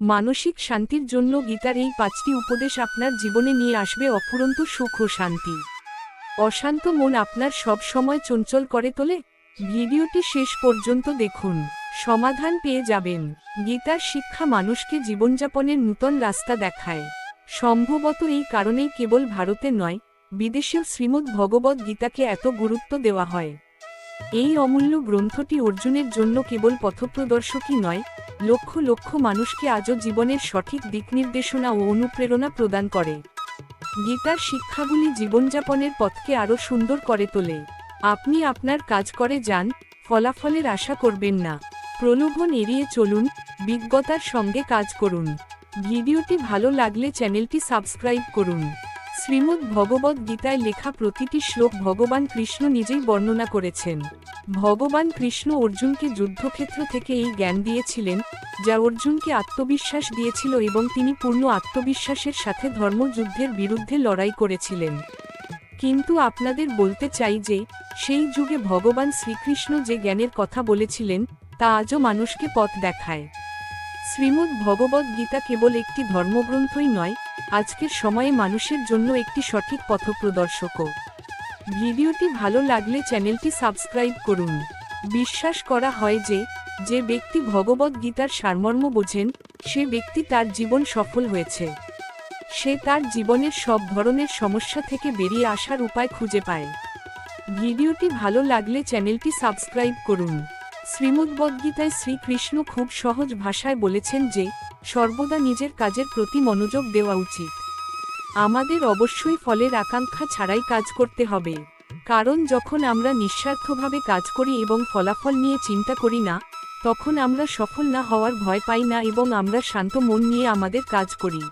মানসিক শান্তির জন্য গীতার এই পাঁচটি উপদেশ আপনার জীবনে নিয়ে আসবে অফুরন্ত সুখ ও শান্তি। অশান্ত মন আপনার সব সময় চঞ্চল করে তোলে। ভিডিওটি শেষ পর্যন্ত দেখুন। সমাধান পেয়ে যাবেন। গীতার শিক্ষা মানুষকে জীবনযাপনের নূতন রাস্তা দেখায়। সম্ভবত এই কারণেই কেবল ভারতে নয়, বিদেশেও শ্রীমদ্ ভগবদ গীতাকে এত গুরুত্ব দেওয়া হয়। এই অমূল্য গ্রন্থটি অর্জুনের জন্য কেবল পথপ্রদর্শকই নয়, লক্ষ লক্ষ মানুষকে আজও জীবনের সঠিক দিক নির্দেশনা ও অনুপ্রেরণা প্রদান করে। গীতার শিক্ষাগুলি জীবনযাপনের পথকে আরও সুন্দর করে তোলে। আপনি আপনার কাজ করে যান, ফলাফলের আশা করবেন না। প্রলোভন এড়িয়ে চলুন, বিজ্ঞতার সঙ্গে কাজ করুন। ভিডিওটি ভালো লাগলে চ্যানেলটি সাবস্ক্রাইব করুন। শ্রীমদ্ ভগবদ গীতায় লেখা প্রতিটি শ্লোক ভগবান কৃষ্ণ নিজেই বর্ণনা করেছেন। ভগবান কৃষ্ণ অর্জুনকে যুদ্ধক্ষেত্র থেকে এই জ্ঞান দিয়েছিলেন, যা অর্জুনকে আত্মবিশ্বাস দিয়েছিল এবং তিনি পূর্ণ আত্মবিশ্বাসের সাথে ধর্মযুদ্ধের বিরুদ্ধে লড়াই করেছিলেন। কিন্তু আপনাদের বলতে চাই যে, সেই যুগে ভগবান শ্রীকৃষ্ণ যে জ্ঞানের কথা বলেছিলেন, তা আজও মানুষকে পথ দেখায়। শ্রীমদ্ ভগবদ গীতা কেবল একটি ধর্মগ্রন্থই নয়, আজকের সময়ে মানুষের জন্য একটি সঠিক পথপ্রদর্শকও ভিডিওটি ভালো লাগলে চ্যানেলটি সাবস্ক্রাইব করুন। বিশ্বাস করা হয় যে যে ব্যক্তি ভগবদ গীতার সারমর্ম বোঝেন, সে ব্যক্তি তার জীবন সফল হয়েছে। সে তার জীবনের সব ধরনের সমস্যা থেকে বেরিয়ে আসার উপায় খুঁজে পায়। ভিডিওটি ভালো লাগলে চ্যানেলটি সাবস্ক্রাইব করুন। শ্রীমদ্ভগীতায় শ্রীকৃষ্ণ খুব সহজ ভাষায় বলেছেন যে, সর্বদা নিজের কাজের প্রতি মনোযোগ দেওয়া উচিত। আমাদের অবশ্যই ফলের আকাঙ্ক্ষা ছাড়াই কাজ করতে হবে। কারণ যখন আমরা নিঃস্বার্থভাবে কাজ করি এবং ফলাফল নিয়ে চিন্তা করি না, তখন আমরা সফল না হওয়ার ভয় পাই না এবং আমরা শান্ত মন নিয়ে আমাদের কাজ করি।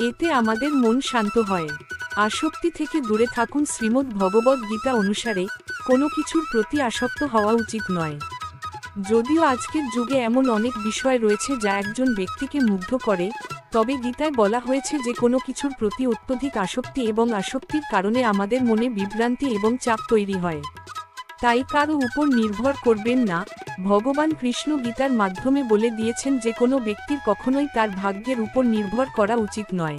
এতে আমাদের মন শান্ত হয়। আসক্তি থেকে দূরে থাকুন শ্রীমদ্ ভগবদ গীতা অনুসারে, কোনো কিছুর প্রতি আসক্ত হওয়া উচিত নয়। যদিও আজকের যুগে এমন অনেক বিষয় রয়েছে যা একজন ব্যক্তিকে মুগ্ধ করে, তবে গীতায় বলা হয়েছে যে কোনো কিছুর প্রতি অত্যধিক আসক্তি এবং আসক্তির কারণে আমাদের মনে বিভ্রান্তি এবং চাপ তৈরি হয়। তাই কারও উপর নির্ভর করবেন না, ভগবান কৃষ্ণ গীতার মাধ্যমে বলে দিয়েছেন যে কোনো ব্যক্তির কখনোই তার ভাগ্যের উপর নির্ভর করা উচিত নয়।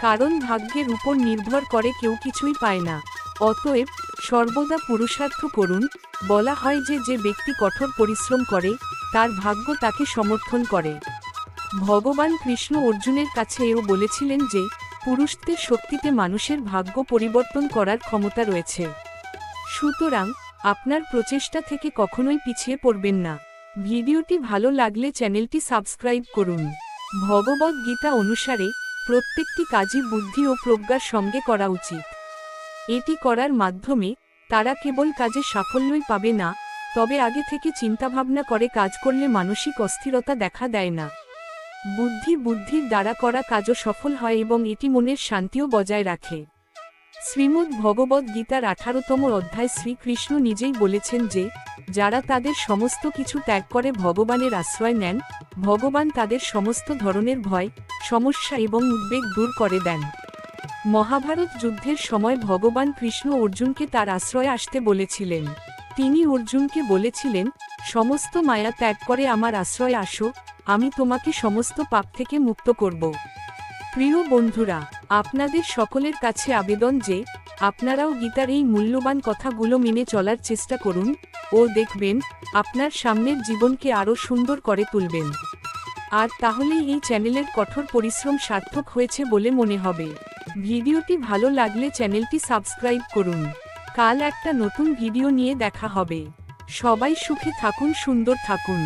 কারণ ভাগ্যের উপর নির্ভর করে কেউ কিছুই পায় না, অতএব সর্বদা পুরুষার্থ করুন, বলা হয় যে যে ব্যক্তি কঠোর পরিশ্রম করে, তার ভাগ্য তাকে সমর্থন করে। ভগবান কৃষ্ণ অর্জুনের কাছে এও বলেছিলেন যে, পুরুষদের শক্তিতে মানুষের ভাগ্য পরিবর্তন করার ক্ষমতা রয়েছে। সুতরাং, আপনার প্রচেষ্টা থেকে কখনোই পিছিয়ে পড়বেন না। ভিডিওটি ভালো লাগলে চ্যানেলটি সাবস্ক্রাইব করুন। ভগবদ গীতা অনুসারে, প্রত্যেকটি কাজই বুদ্ধি ও প্রজ্ঞার সঙ্গে করা উচিত। এটি করার মাধ্যমে তারা কেবল কাজে সাফল্যই পাবে না, তবে আগে থেকে চিন্তাভাবনা করে কাজ করলে মানসিক অস্থিরতা দেখা দেয় না। বুদ্ধি বুদ্ধির দ্বারা করা কাজও সফল হয় এবং এটি মনের শান্তিও বজায় রাখে। শ্রীমদ্ ভগবদ গীতার আঠারোতম অধ্যায় শ্রীকৃষ্ণ নিজেই বলেছেন যে, যারা তাদের সমস্ত কিছু ত্যাগ করে ভগবানের আশ্রয় নেন, ভগবান তাদের সমস্ত ধরনের ভয়, সমস্যা এবং উদ্বেগ দূর করে দেন। মহাভারত যুদ্ধের সময় ভগবান কৃষ্ণ অর্জুনকে তার আশ্রয়ে আসতে বলেছিলেন। তিনি অর্জুনকে বলেছিলেন, সমস্ত মায়া ত্যাগ করে আমার আশ্রয় আসো, আমি তোমাকে সমস্ত পাপ থেকে মুক্ত করব। প্রিয় বন্ধুরা, আপনাদের সকলের কাছে আবেদন যে, আপনারাও গীতার এই মূল্যবান কথাগুলো মেনে চলার চেষ্টা করুন ও দেখবেন, আপনার সামনের জীবনকে আরও সুন্দর করে তুলবেন। আর তাহলেই এই চ্যানেলের কঠোর পরিশ্রম সার্থক হয়েছে বলে মনে হবে। ভিডিওটি ভালো লাগলে চ্যানেলটি সাবস্ক্রাইব করুন। কাল একটা নতুন ভিডিও নিয়ে দেখা হবে। সবাই সুখে থাকুন, সুন্দর থাকুন।